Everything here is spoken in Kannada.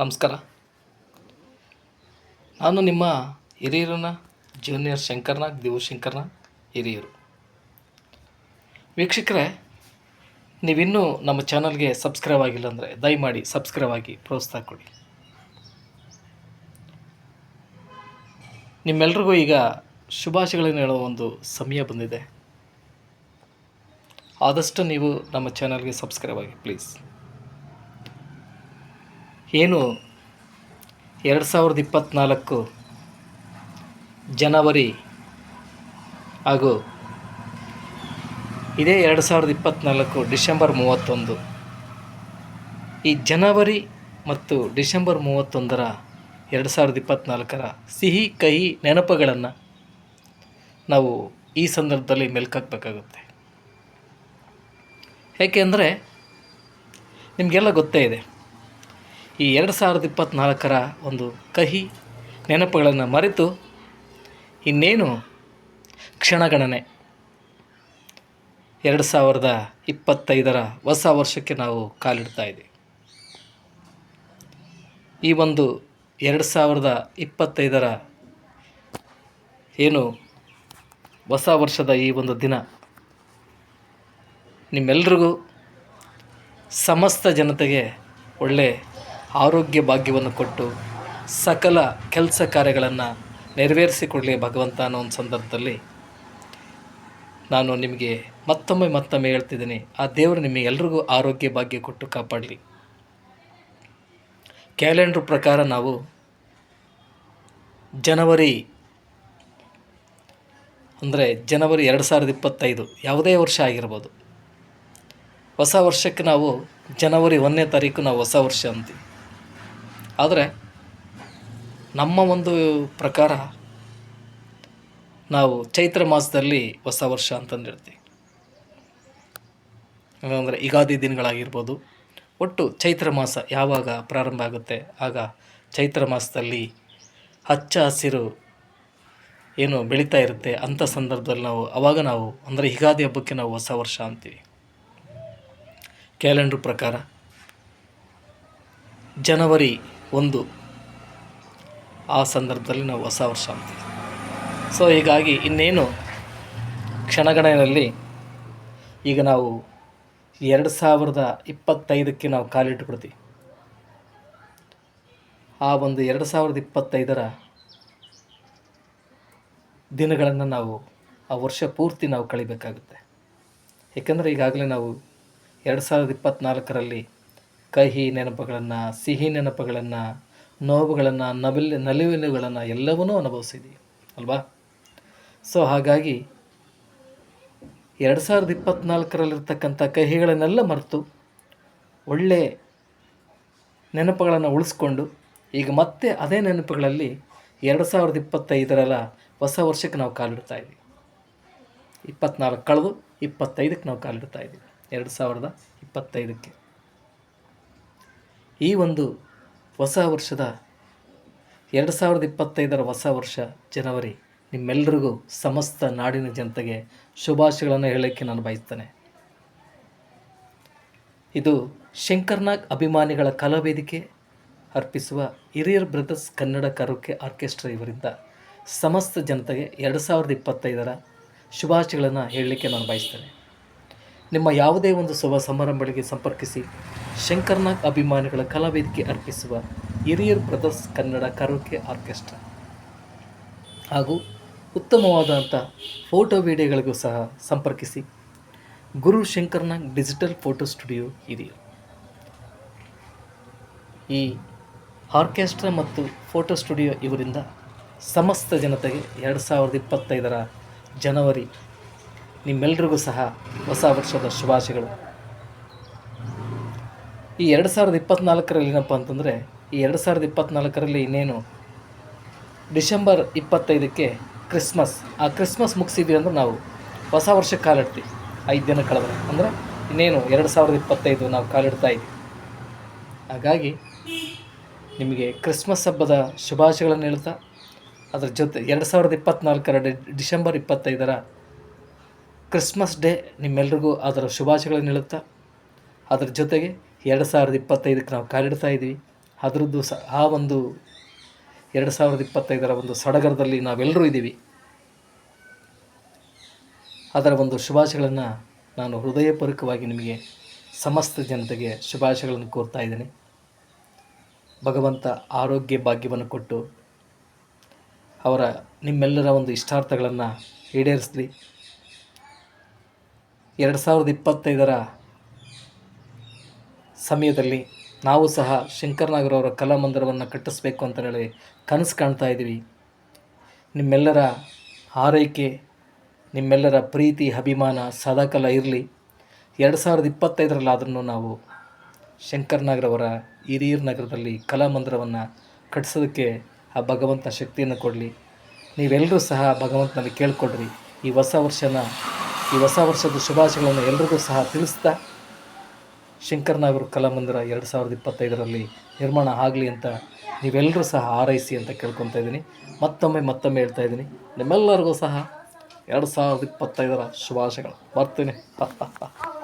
ನಮಸ್ಕಾರ. ನಾನು ನಿಮ್ಮ ಹಿರಿಯರನ್ನ ಜೂನಿಯರ್ ಶಂಕರ್ನಾಗ್ ದಿವು ಶಂಕರ್ನ ಹಿರಿಯರು. ವೀಕ್ಷಕರೇ, ನೀವಿನ್ನೂ ನಮ್ಮ ಚಾನಲ್ಗೆ ಸಬ್ಸ್ಕ್ರೈಬ್ ಆಗಿಲ್ಲ ಅಂದರೆ ದಯಮಾಡಿ ಸಬ್ಸ್ಕ್ರೈಬ್ ಆಗಿ ಪ್ರೋತ್ಸಾಹ ಕೊಡಿ. ನಿಮ್ಮೆಲ್ರಿಗೂ ಈಗ ಶುಭಾಶಯಗಳನ್ನು ಹೇಳುವ ಒಂದು ಸಮಯ ಬಂದಿದೆ. ಆದಷ್ಟು ನೀವು ನಮ್ಮ ಚಾನಲ್ಗೆ ಸಬ್ಸ್ಕ್ರೈಬ್ ಆಗಿ, ಪ್ಲೀಸ್. ಏನು? ಎರಡು ಸಾವಿರದ ಇಪ್ಪತ್ತ್ನಾಲ್ಕು ಜನವರಿ ಹಾಗೂ ಇದೇ ಎರಡು ಸಾವಿರದ ಇಪ್ಪತ್ತ್ನಾಲ್ಕು ಡಿಸೆಂಬರ್ ಮೂವತ್ತೊಂದು. ಈ ಜನವರಿ ಮತ್ತು ಡಿಸೆಂಬರ್ ಮೂವತ್ತೊಂದರ ಎರಡು ಸಾವಿರದ ಇಪ್ಪತ್ತ್ನಾಲ್ಕರ ಸಿಹಿ, ಕಹಿ ನೆನಪುಗಳನ್ನು ನಾವು ಈ ಸಂದರ್ಭದಲ್ಲಿ ಮೆಲ್ಕಾಕಬೇಕಾಗುತ್ತೆ. ಏಕೆಂದರೆ ನಿಮಗೆಲ್ಲ ಗೊತ್ತೇ ಇದೆ. ಈ ಎರಡು ಸಾವಿರದ ಇಪ್ಪತ್ತ್ನಾಲ್ಕರ ಒಂದು ಕಹಿ ನೆನಪುಗಳನ್ನು ಮರೆತು ಇನ್ನೇನು ಕ್ಷಣಗಣನೆ. ಎರಡು ಸಾವಿರದ ಇಪ್ಪತ್ತೈದರ ಹೊಸ ವರ್ಷಕ್ಕೆ ನಾವು ಕಾಲಿಡ್ತಾ ಇದ್ದೀವಿ. ಈ ಒಂದು ಎರಡು ಸಾವಿರದ ಇಪ್ಪತ್ತೈದರ ಏನು ಹೊಸ ವರ್ಷದ ಈ ಒಂದು ದಿನ ನಿಮ್ಮೆಲ್ರಿಗೂ ಸಮಸ್ತ ಜನತೆಗೆ ಒಳ್ಳೆ ಆರೋಗ್ಯ ಭಾಗ್ಯವನ್ನು ಕೊಟ್ಟು ಸಕಲ ಕೆಲಸ ಕಾರ್ಯಗಳನ್ನು ನೆರವೇರಿಸಿಕೊಡಲಿ ಭಗವಂತ ಅನ್ನೋ ಒಂದು ಸಂದರ್ಭದಲ್ಲಿ ನಾನು ನಿಮಗೆ ಮತ್ತೊಮ್ಮೆ ಮತ್ತೊಮ್ಮೆ ಹೇಳ್ತಿದ್ದೀನಿ, ಆ ದೇವರು ನಿಮಗೆ ಎಲ್ರಿಗೂ ಆರೋಗ್ಯ ಭಾಗ್ಯ ಕೊಟ್ಟು ಕಾಪಾಡಲಿ. ಕ್ಯಾಲೆಂಡ್ರ್ ಪ್ರಕಾರ ನಾವು ಜನವರಿ ಅಂದರೆ ಜನವರಿ ಎರಡು ಸಾವಿರದ ಇಪ್ಪತ್ತೈದು, ಯಾವುದೇ ವರ್ಷ ಆಗಿರ್ಬೋದು. ಹೊಸ ವರ್ಷಕ್ಕೆ ನಾವು ಜನವರಿ ಒಂದನೇ ತಾರೀಕು ನಾವು ಹೊಸ ವರ್ಷ ಅಂತೀವಿ. ಆದರೆ ನಮ್ಮ ಒಂದು ಪ್ರಕಾರ ನಾವು ಚೈತ್ರ ಮಾಸದಲ್ಲಿ ಹೊಸ ವರ್ಷ ಅಂತಂದಿರ್ತೀವಿ ಅಂದರೆ ಯುಗಾದಿ ದಿನಗಳಾಗಿರ್ಬೋದು, ಒಟ್ಟು ಚೈತ್ರ ಮಾಸ ಯಾವಾಗ ಪ್ರಾರಂಭ ಆಗುತ್ತೆ, ಆಗ ಚೈತ್ರ ಮಾಸದಲ್ಲಿ ಹಚ್ಚ ಹಸಿರು ಏನು ಬೆಳೀತಾ ಇರುತ್ತೆ ಅಂಥ ಸಂದರ್ಭದಲ್ಲಿ ನಾವು, ಅವಾಗ ನಾವು, ಅಂದರೆ ಯುಗಾದಿ ಹಬ್ಬಕ್ಕೆ ನಾವು ಹೊಸ ವರ್ಷ ಅಂತೀವಿ. ಕ್ಯಾಲೆಂಡ್ರ್ ಪ್ರಕಾರ, ಜನವರಿ ಒಂದು. ಆ ಸಂದರ್ಭದಲ್ಲಿ ನಾವು ಹೊಸ ವರ್ಷ ಅಂತೀವಿ. ಸೊ ಹೀಗಾಗಿ ಇನ್ನೇನು ಕ್ಷಣಗಣನೆಯಲ್ಲಿ ಈಗ ನಾವು ಎರಡು ಸಾವಿರದ ಇಪ್ಪತ್ತೈದಕ್ಕೆ ನಾವು ಕಾಲಿಟ್ಟುಬಿಡ್ತೀವಿ. ಆ ಒಂದು ಎರಡು ಸಾವಿರದ ಇಪ್ಪತ್ತೈದರ ದಿನಗಳನ್ನು ನಾವು, ಆ ವರ್ಷ ಪೂರ್ತಿ ನಾವು ಕಳಿಬೇಕಾಗುತ್ತೆ. ಏಕೆಂದರೆ ಈಗಾಗಲೇ ನಾವು ಎರಡು ಸಾವಿರದ ಇಪ್ಪತ್ತ್ನಾಲ್ಕರಲ್ಲಿ ಕಹಿ ನೆನಪುಗಳನ್ನು, ಸಿಹಿ ನೆನಪುಗಳನ್ನು, ನೋವುಗಳನ್ನು ನಬಿಲ್ ನಲಿವಿನಗಳನ್ನು ಎಲ್ಲವನ್ನೂ ಅನುಭವಿಸಿದ್ದೀವಿ ಅಲ್ವಾ? ಸೊ ಹಾಗಾಗಿ ಎರಡು ಸಾವಿರದ ಇಪ್ಪತ್ತ್ನಾಲ್ಕರಲ್ಲಿರ್ತಕ್ಕಂಥ ಕಹಿಗಳನ್ನೆಲ್ಲ ಮರೆತು ಒಳ್ಳೆ ನೆನಪುಗಳನ್ನು ಉಳಿಸ್ಕೊಂಡು ಈಗ ಮತ್ತೆ ಅದೇ ನೆನಪುಗಳಲ್ಲಿ ಎರಡು ಸಾವಿರದ ಇಪ್ಪತ್ತೈದರಲ್ಲ ಹೊಸ ವರ್ಷಕ್ಕೆ ನಾವು ಕಾಲಿಡ್ತಾ ಇದ್ದೀವಿ ಇಪ್ಪತ್ನಾಲ್ಕು ಕಳೆದು ಇಪ್ಪತ್ತೈದಕ್ಕೆ ನಾವು ಕಾಲಿಡ್ತಾ ಇದ್ದೀವಿ ಎರಡು ಸಾವಿರದ ಇಪ್ಪತ್ತೈದಕ್ಕೆ. ಈ ಒಂದು ಹೊಸ ವರ್ಷದ ಎರಡು ಸಾವಿರದ ಇಪ್ಪತ್ತೈದರ ಹೊಸ ವರ್ಷ ಜನವರಿ ನಿಮ್ಮೆಲ್ಲರಿಗೂ ಸಮಸ್ತ ನಾಡಿನ ಜನತೆಗೆ ಶುಭಾಶಯಗಳನ್ನು ಹೇಳೋಕ್ಕೆ ನಾನು ಬಯಸ್ತೇನೆ. ಇದು ಶಂಕರ್ನಾಗ್ ಅಭಿಮಾನಿಗಳ ಕಲಾವೇದಿಕೆ ಅರ್ಪಿಸುವ ಹಿರಿಯರ್ ಬ್ರದರ್ಸ್ ಕನ್ನಡ ಕರೋಕೆ ಆರ್ಕೆಸ್ಟ್ರಾ ಇವರಿಂದ ಸಮಸ್ತ ಜನತೆಗೆ ಎರಡು ಸಾವಿರದ ಇಪ್ಪತ್ತೈದರ ಶುಭಾಶಯಗಳನ್ನು ಹೇಳಲಿಕ್ಕೆ ನಾನು ಬಯಸ್ತೇನೆ. ನಿಮ್ಮ ಯಾವುದೇ ಒಂದು ಶುಭ ಸಮಾರಂಭಗಳಿಗೆ ಸಂಪರ್ಕಿಸಿ ಶಂಕರ್ನಾಗ್ ಅಭಿಮಾನಿಗಳ ಕಲಾವೇದಿಕೆ ಅರ್ಪಿಸುವ ಹಿರಿಯರ್ ಬ್ರದರ್ಸ್ ಕನ್ನಡ ಕರೋಕೆ ಆರ್ಕೆಸ್ಟ್ರಾ. ಹಾಗೂ ಉತ್ತಮವಾದಂಥ ಫೋಟೋ ವಿಡಿಯೋಗಳಿಗೂ ಸಹ ಸಂಪರ್ಕಿಸಿ Guru Shankarnag digital photo studio ಹಿರಿಯರು ಈ ಆರ್ಕೆಸ್ಟ್ರಾ ಮತ್ತು ಫೋಟೋ ಸ್ಟುಡಿಯೋ ಇವರಿಂದ ಸಮಸ್ತ ಜನತೆಗೆ ಎರಡು ಸಾವಿರದ ಇಪ್ಪತ್ತೈದರ ಜನವರಿ ನಿಮ್ಮೆಲ್ರಿಗೂ ಸಹ ಹೊಸ ವರ್ಷದ ಶುಭಾಶಯಗಳು. ಈ ಎರಡು ಸಾವಿರದ ಇಪ್ಪತ್ತ್ನಾಲ್ಕರಲ್ಲಿ ಏನಪ್ಪ ಅಂತಂದರೆ, ಈ ಎರಡು ಸಾವಿರದ ಇಪ್ಪತ್ತ್ನಾಲ್ಕರಲ್ಲಿ ಇನ್ನೇನು ಡಿಸೆಂಬರ್ ಇಪ್ಪತ್ತೈದಕ್ಕೆ ಕ್ರಿಸ್ಮಸ್. ಆ ಕ್ರಿಸ್ಮಸ್ ಮುಗಿಸಿದ್ವಿ ಅಂದ್ರೆ ನಾವು ಹೊಸ ವರ್ಷ ಕಾಲಿಡ್ತೀವಿ. ಐದು ದಿನ ಕಳೆದ್ರೆ. ಅಂದರೆ ಇನ್ನೇನು ಎರಡು ಸಾವಿರದ ಇಪ್ಪತ್ತೈದು ನಾವು ಕಾಲಿಡ್ತಾ ಇದ್ದೀವಿ. ಹಾಗಾಗಿ ನಿಮಗೆ ಕ್ರಿಸ್ಮಸ್ ಹಬ್ಬದ ಶುಭಾಶಯಗಳನ್ನು ಹೇಳ್ತಾ, ಅದರ ಜೊತೆ ಎರಡು ಸಾವಿರದ ಇಪ್ಪತ್ತ್ನಾಲ್ಕರ ಡಿಸೆಂಬರ್ ಇಪ್ಪತ್ತೈದರ ಕ್ರಿಸ್ಮಸ್ ಡೇ ನಿಮ್ಮೆಲ್ರಿಗೂ ಅದರ ಶುಭಾಶಯಗಳನ್ನು ಹೇಳುತ್ತಾ ಅದರ ಜೊತೆಗೆ ಎರಡು ಸಾವಿರದ ಇಪ್ಪತ್ತೈದಕ್ಕೆ ನಾವು ಕಾಲಿಡ್ತಾ ಇದ್ದೀವಿ. ಅದರದ್ದು ಸ, ಆ ಒಂದು ಎರಡು ಸಾವಿರದ ಇಪ್ಪತ್ತೈದರ ಒಂದು ಸಡಗರದಲ್ಲಿ ನಾವೆಲ್ಲರೂ ಇದ್ದೀವಿ. ಅದರ ಒಂದು ಶುಭಾಶಯಗಳನ್ನು ನಾನು ಹೃದಯಪೂರ್ವಕವಾಗಿ ನಿಮಗೆ ಸಮಸ್ತ ಜನತೆಗೆ ಶುಭಾಶಯಗಳನ್ನು ಕೋರ್ತಾ ಇದ್ದೀನಿ. ಭಗವಂತ ಆರೋಗ್ಯ ಭಾಗ್ಯವನ್ನು ಕೊಟ್ಟು ಅವರ ನಿಮ್ಮೆಲ್ಲರ ಒಂದು ಇಷ್ಟಾರ್ಥಗಳನ್ನು ಈಡೇರಿಸಲಿ. ಎರಡು ಸಾವಿರದ ಇಪ್ಪತ್ತೈದರ ಸಮಯದಲ್ಲಿ ನಾವು ಸಹ ಶಂಕರನಾಗರವರ ಕಲಾಮಂದಿರವನ್ನು ಕಟ್ಟಿಸ್ಬೇಕು ಅಂತ ಹೇಳಿ ಕನಸು ಕಾಣ್ತಾ ಇದ್ದೀವಿ. ನಿಮ್ಮೆಲ್ಲರ ಆರೈಕೆ, ನಿಮ್ಮೆಲ್ಲರ ಪ್ರೀತಿ, ಅಭಿಮಾನ, ಸದಾಕಾಲ ಇರಲಿ. ಎರಡು ಸಾವಿರದ ಇಪ್ಪತ್ತೈದರಲ್ಲಾದ್ರೂ ನಾವು ಶಂಕರನಾಗರವರ ಹಿರಿಯೂರು ನಗರದಲ್ಲಿ ಕಲಾಮಂದಿರವನ್ನು ಕಟ್ಟಿಸೋದಕ್ಕೆ ಆ ಭಗವಂತನ ಶಕ್ತಿಯನ್ನು ಕೊಡಲಿ. ನೀವೆಲ್ಲರೂ ಸಹ ಭಗವಂತನಲ್ಲಿ ಕೇಳ್ಕೊಡ್ರಿ ಈ ಹೊಸ ವರ್ಷನ ಈ ಹೊಸ ವರ್ಷದ ಶುಭಾಶಯಗಳನ್ನು ಎಲ್ರಿಗೂ ಸಹ ತಿಳಿಸ್ತಾ ಶಂಕರನಾಗರ ಕಲಾಮಂದಿರ ಎರಡು ಸಾವಿರದ ಇಪ್ಪತ್ತೈದರಲ್ಲಿ ನಿರ್ಮಾಣ ಆಗಲಿ ಅಂತ ನೀವೆಲ್ಲರೂ ಸಹ ಹಾರೈಸಿ ಅಂತ ಕೇಳ್ಕೊತಾ ಇದ್ದೀನಿ. ಮತ್ತೊಮ್ಮೆ ಮತ್ತೊಮ್ಮೆ ಹೇಳ್ತಾ ಇದ್ದೀನಿ. ನಿಮ್ಮೆಲ್ಲರಿಗೂ ಸಹ ಎರಡು ಸಾವಿರದ ಇಪ್ಪತ್ತೈದರ ಶುಭಾಶಯಗಳು. ಬರ್ತೀನಿ.